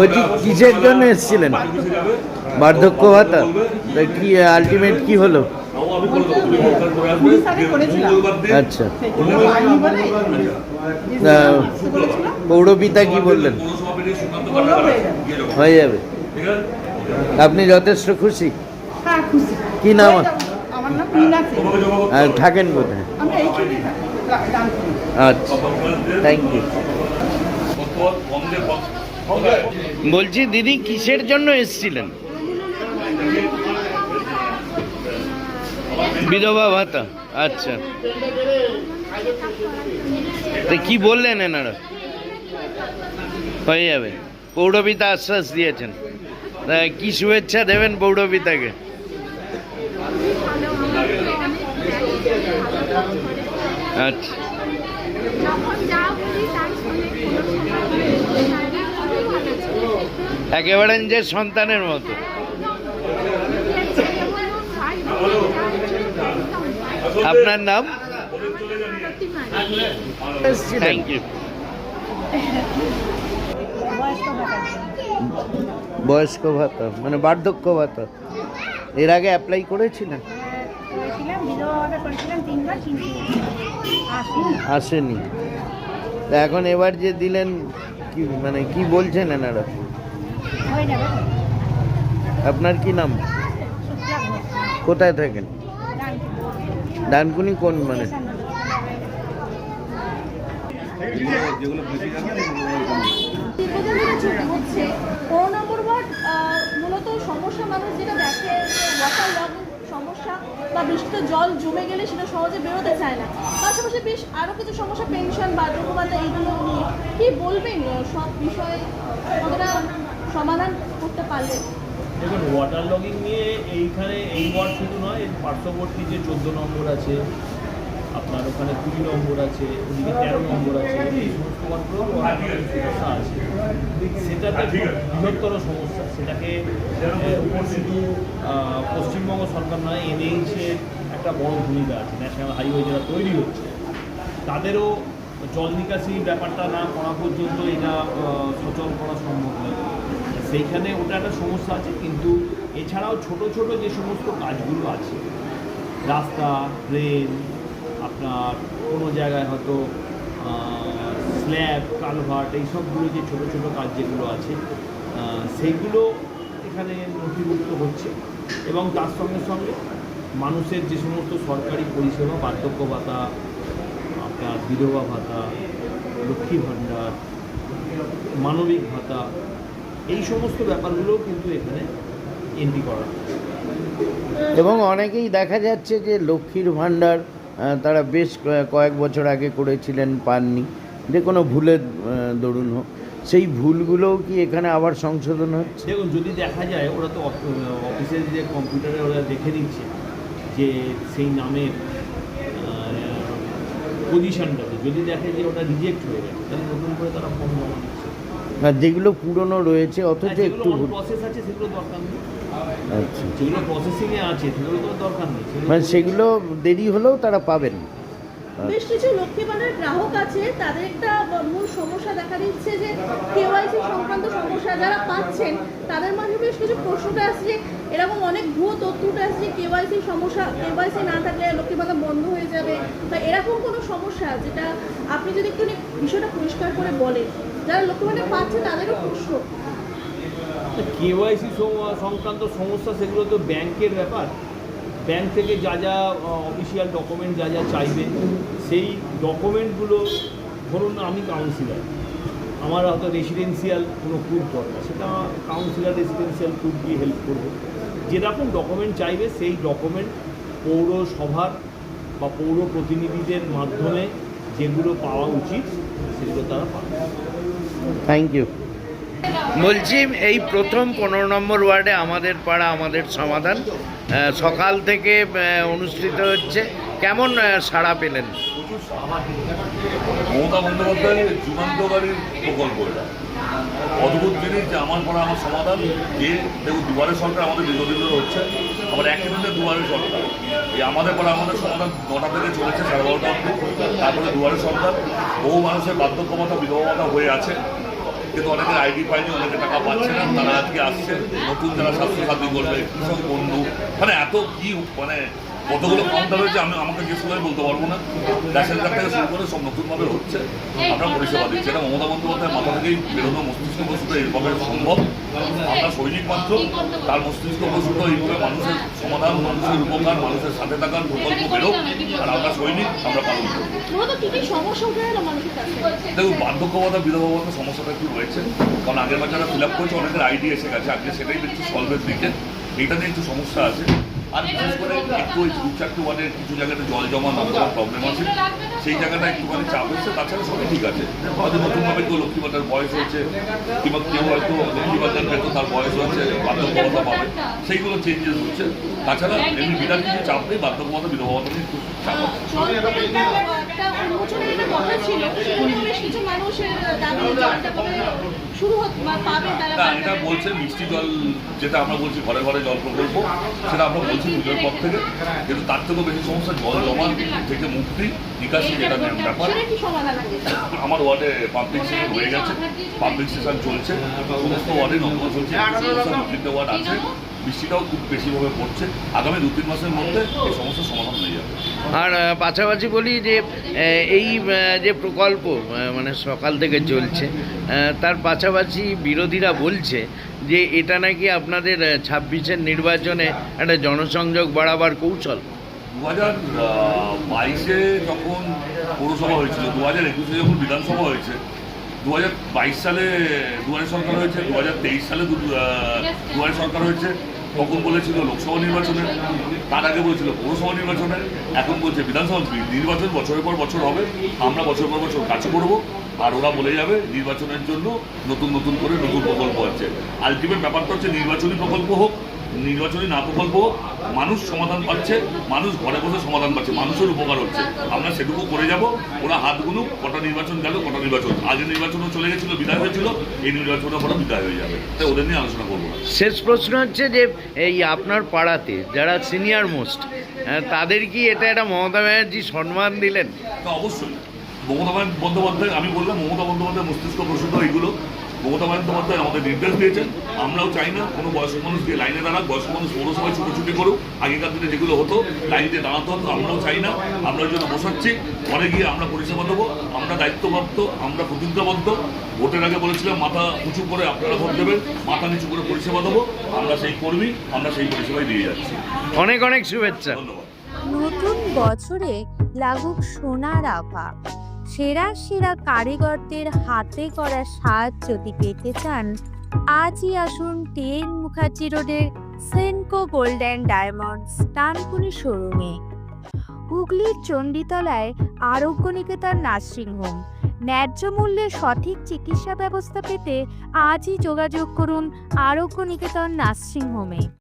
বলছি কিসের জন্য এসেছিলেন? বার্ধক্য ভাতা? তা কি আলটিমেট কি হলো। আচ্ছা। পৌরপিতা কি বললেন? হয়ে যাবে। আপনি যথেষ্ট খুশি? হ্যাঁ, কি নাম? আমার আর থাকেন কোথায়। আচ্ছা। থ্যাংক ইউ বলছি, দিদি কিসের জন্য এসেছিলেন? বিধবা ভাতা। আচ্ছা। তো কি বললেন এনারা? হয়ে যাবে। পৌরপিতা আশ্বাস দিয়েছেন। কি শুভেচ্ছা দেবেন পৌরপিতাকে? আচ্ছা যখন যা করি তাই শুনে খুবই ভালো ছিল একেবারে নিজের সন্তানের মতো। আপনার নাম? থ্যাংক ইউ বয়স্ক ভাতা মানে বার্ধক্য ভাতা। এর আগে অ্যাপ্লাই করেছিলেন? আসেনি। এখন এবার যে দিলেন, কি মানে কি বলছেন এনারা? আপনার কি নাম? কোথায় থাকেন? ডানকুনি। কোন মানে? হচ্ছে মূলত সমস্যা মানুষ যেটা সমস্যা বা বৃষ্টিতে জল জমে গেলে সেটা সহজে বেরোতে চায় না পাশাপাশি বেশ আরও কিছু সমস্যা পেনশন বার্ধক্য ভাতা এইগুলো নিয়ে কি বলবেন, সব বিষয়ে? সমাধান করতে পারলেন দেখুন ওয়াটার লগিং নিয়ে এইখানে এই ওয়ার্ড শুধু নয় এর পার্শ্ববর্তী যে চোদ্দ নম্বর আছে আপনার ওখানে কুড়ি নম্বর আছে ওদিকে তেরো নম্বর আছে এই সমস্ত ওয়ার্ডগুলো সমস্যা আছে সেটাতে বৃহত্তর সমস্যা। সেটাকে শুধু পশ্চিমবঙ্গ সরকার নয় এনএইচের একটা বড় ভূমিকা আছে ন্যাশনাল হাইওয়ে যেটা তৈরি হচ্ছে। তাদেরও জল নিকাশি ব্যাপারটা না করা পর্যন্ত এটা সচল করা সম্ভব নয়। সেইখানে ওটা একটা সমস্যা আছে, কিন্তু এছাড়াও ছোট ছোট যে সমস্ত কাজগুলো আছে, রাস্তা ট্রেন আপনার কোনো জায়গায় হয়তো স্ল্যাব, কালভার্ট এইসবগুলো যে ছোট ছোট কাজ যেগুলো আছে সেইগুলো এখানে নথিভুক্ত হচ্ছে এবং তার সঙ্গে সঙ্গে মানুষের যে সমস্ত সরকারি পরিষেবা, বার্ধক্য ভাতা, আপনার বিধবা ভাতা, লক্ষ্মী ভাণ্ডার, মানবিক ভাতা এই সমস্ত ব্যাপারগুলোও কিন্তু এখানে এন্ট্রি করা এবং অনেকেই দেখা যাচ্ছে যে লক্ষ্মীর ভাণ্ডার তারা বেশ কয়ে- কয়েক বছর আগে করেছিলেন পাননি। যে কোনো ভুলের দরুন হোক। সেই ভুলগুলোও কি এখানে আবার সংশোধন হচ্ছে? দেখুন যদি দেখা যায় ওরা তো অফ- অফিসের যে কম্পিউটারে ওরা দেখে নিচ্ছে যে সেই নামের পজিশনটাতে যদি দেখে যে ওটা রিজেক্ট হয়ে গেছে তাহলে নতুন করে তারা ফর্ম জমা আর যেগুলো পুরনো রয়েছে অথচ একটু প্রসেস আছে সেগুলো দরকার নেই। আচ্ছা। যেগুলো প্রসেসিংয়ে আছে সেগুলো তো দরকার নেই। মানে সেগুলো দেরি হলেও তারা পাবেন। বেশ কিছু লক্ষ্মী ভাণ্ডার গ্রাহক আছে তাদের একটা মূল সমস্যা দেখা দিচ্ছে যে কেওয়াইসি সংক্রান্ত সমস্যা যারা পাচ্ছেন তাদের মাঝে বেশ কিছু প্রশ্নটা আসছে এরকম অনেক ভুয়ো তথ্যটা আসছে কেওয়াইসি সমস্যা কেওয়াইসি না থাকলে লক্ষ্মী ভাণ্ডার বন্ধ হয়ে যাবে। বা এরকম কোনো সমস্যা যেটা আপনি যদি একটু বিষয়টা পরিষ্কার করে বলেন। কেওয়াইসি সংক্রান্ত সমস্যা, সেগুলো তো ব্যাংকের ব্যাপার। ব্যাংক থেকে যা যা অফিসিয়াল ডকুমেন্ট যা যা চাইবে, সেই ডকুমেন্টগুলো ধরুন আমি কাউন্সিলার আমার হয়তো রেসিডেন্সিয়াল কোনো প্রুফ দরকার, সেটা কাউন্সিলর রেসিডেন্সিয়াল প্রুফ দিয়ে হেল্প করবে। যেরকম ডকুমেন্ট চাইবে, সেই ডকুমেন্ট পৌরসভার বা পৌর প্রতিনিধিদের মাধ্যমে যেগুলো পাওয়া উচিত, সেগুলো তারা পাবে। থ্যাংক ইউ বলছি এই প্রথম পনেরো নম্বর ওয়ার্ডে আমাদের পাড়া, আমাদের সমাধান সকাল থেকে অনুষ্ঠিত হচ্ছে। কেমন সাড়া পেলেন? মমতা বন্দ্যোপাধ্যায়ের যুগান্তকারী প্রকল্প এটা। অদ্ভুত জিনিস যে আমার পড়া আমার সমাধান যে দেখুন দুয়ারে সরকার আমাদের দীর্ঘদিন ধরে হচ্ছে, আবার একই দিনে দুয়ারে সরকার। এই আমাদের পড়া আমাদের সমাধান নটা থেকে চলেছে, সাড়ে বারোটা অব্দি তারপরে দুয়ারে সরকার। বহু মানুষের বার্ধক্য ভাতা বিধবা হয়ে আছে। কিন্তু অনেকের আইডি পায়নি, অনেকে টাকা পাচ্ছে না। তারা আজকে আসছে, নতুন যারা স্বাস্থ্য সাথী করবে, কৃষক বন্ধু। মানে এত কি মানে কতগুলো কাউন্টার হয়েছে আমি আমাকে যে সময় বলতে পারব না। রেশন কার্ড থেকে শুরু করে সব নতুনভাবে হচ্ছে। আমরা পরিষেবা দিচ্ছি। এটা মমতা বন্দ্যোপাধ্যায় মাথা থেকেই বেরোনো মস্তিষ্ক প্রসূত এইভাবে সম্ভব। আমরা সৈনিক মাত্র। তার মস্তিষ্ক প্রসূত এইভাবে মানুষের সমাধান মানুষের উপকার মানুষের সাথে থাকার প্রকল্প বেরোক। আর আমরা সৈনিক আমরা পালন করব। দেখুন বার্ধক্যবাদা বিধবা ভাতা সমস্যাটা একটু রয়েছে। কারণ আগের বার যারা ফিল আপ করেছে অনেকের আইডি এসে গেছে। আজকে সেটাই দেখছি সলভের দিকে। এইটা নিয়ে একটু সমস্যা আছে। আর বিশেষ করে একটু ওই দু চারটে ওয়ার্ডের কিছু জায়গাতে জল জমা না করার প্রবলেম আছে সেই জায়গাটা একটুখানি চাপ হচ্ছে তাছাড়া সবই ঠিক আছে। হয়তো নতুনভাবে কেউ লক্ষ্মী ভাতার বয়স হয়েছে কিংবা কেউ হয়তো লক্ষ্মী ভাতার পেত তার বয়স হচ্ছে বার্ধক্যভাতা পাবে সেইগুলো চেঞ্জেস হচ্ছে। তাছাড়া এমনি বিরাট কিছু চাপ নেই নিয়ে চাপ আছে। শুরু পাবে তারা না এটা বলছে মিষ্টি জল যেটা আমরা বলছি ঘরে ঘরে জল প্রকল্প সেটা আমরা বলছি পুজোর পর থেকে। কিন্তু তার থেকেও বেশি সমস্যা জল জমা থেকে মুক্তি নিকাশি যেটা ব্যাপার। আমার ওয়ার্ডে পাম্পিং স্টেশন হয়ে গেছে। পাম্পিং স্টেশন চলছে। সমস্ত ওয়ার্ডে নতুন চলছে ওয়ার্ড আছে। বৃষ্টিটাও খুব বেশিভাবে পড়ছে। আগামী দু তিন মাসের মধ্যে এই সমস্যার সমাধান হয়ে যাবে। আর পাশাপাশি বলি যে এই যে প্রকল্প মানে সকাল থেকে চলছে তার পাশাপাশি বিরোধীরা বলছে যে এটা নাকি আপনাদের ছাব্বিশের নির্বাচনে একটা জনসংযোগ বাড়াবার কৌশল। দু হাজার বাইশে যখন পৌরসভা হয়েছিল দু হাজার একুশে যখন বিধানসভা হয়েছে দু বাইশ সালে দুয়ারে সরকার হয়েছে দু তেইশ সালে দুয়ারে সরকার হয়েছে। তখন বলেছিল লোকসভা নির্বাচনে, তার আগে বলেছিল পৌরসভা নির্বাচনে, এখন বলছে বিধানসভা নির্বাচন বছরের পর বছর হবে, আমরা বছর পর বছর কাজ করব, আর ওরা বলে যাবে নির্বাচনের জন্য নতুন নতুন করে নতুন প্রকল্প আছে। আলটিমেট ব্যাপারটা হচ্ছে নির্বাচনী প্রকল্প হোক নির্বাচনী না প্রকল্প মানুষ সমাধান পাচ্ছে মানুষ ঘরে বসে সমাধান পাচ্ছে মানুষের উপকার হচ্ছে। আমরা সেটুকু করে যাব ওরা হাত গুনুক কটা নির্বাচন গেল কটা নির্বাচন। আগে নির্বাচনও চলে গেছিল বিদায় হয়েছিল এই নির্বাচনের পরে বিদায় হয়ে যাবে। তাই ওদের নিয়ে আলোচনা করব শেষ প্রশ্ন হচ্ছে যে এই আপনার পাড়াতে যারা সিনিয়র মোস্ট তাদের কি এটা একটা মমতা ব্যানার্জি সম্মান দিলেন? তা অবশ্যই। মমতা বন্দ্যোপাধ্যায় আমি বললাম মমতা বন্দ্যোপাধ্যায় মস্তিষ্ক প্রসূত এইগুলো। মমতা বন্দ্যোপাধ্যায় আমাদের নির্দেশ দিয়েছেন। আমরাও চাই না কোনো বয়স্ক মানুষ দিয়ে লাইনে দাঁড়াক বয়স্ক মানুষ পৌরসভায় ছুটোছুটি করুক আগেকার দিনে যেগুলো হতো লাইনে দাঁড়াতে হতো আমরাও চাই না। আমরা জন্য বসাচ্ছি। পরে গিয়ে আমরা পরিষেবা দেবো। আমরা দায়িত্বপ্রাপ্ত আমরা প্রতিজ্ঞাবদ্ধ। ভোটের আগে বলেছিলাম মাথা উঁচু করে আপনারা ভোট দেবেন মাথা নিচু করে পরিষেবা দেবো। আমরা সেই কর্মী আমরা সেই পরিষেবায় দিয়ে যাচ্ছি। অনেক অনেক শুভেচ্ছা। ধন্যবাদ। নতুন বছরে লাগুক সোনার আভা। সেরা সেরা কারিগরদের হাতে করা সাজ যদি পেতে চান, আজই আসুন টেন মুখার্জি রোডের Senco gold and diamonds Dankuni শোরুমে। হুগলির চণ্ডীতলায় আরোগ্য নিকেতন নার্সিংহোম ন্যায্য মূল্যে সঠিক চিকিৎসা ব্যবস্থা পেতে আজই যোগাযোগ করুন আরোগ্য নিকেতন নার্সিংহোমে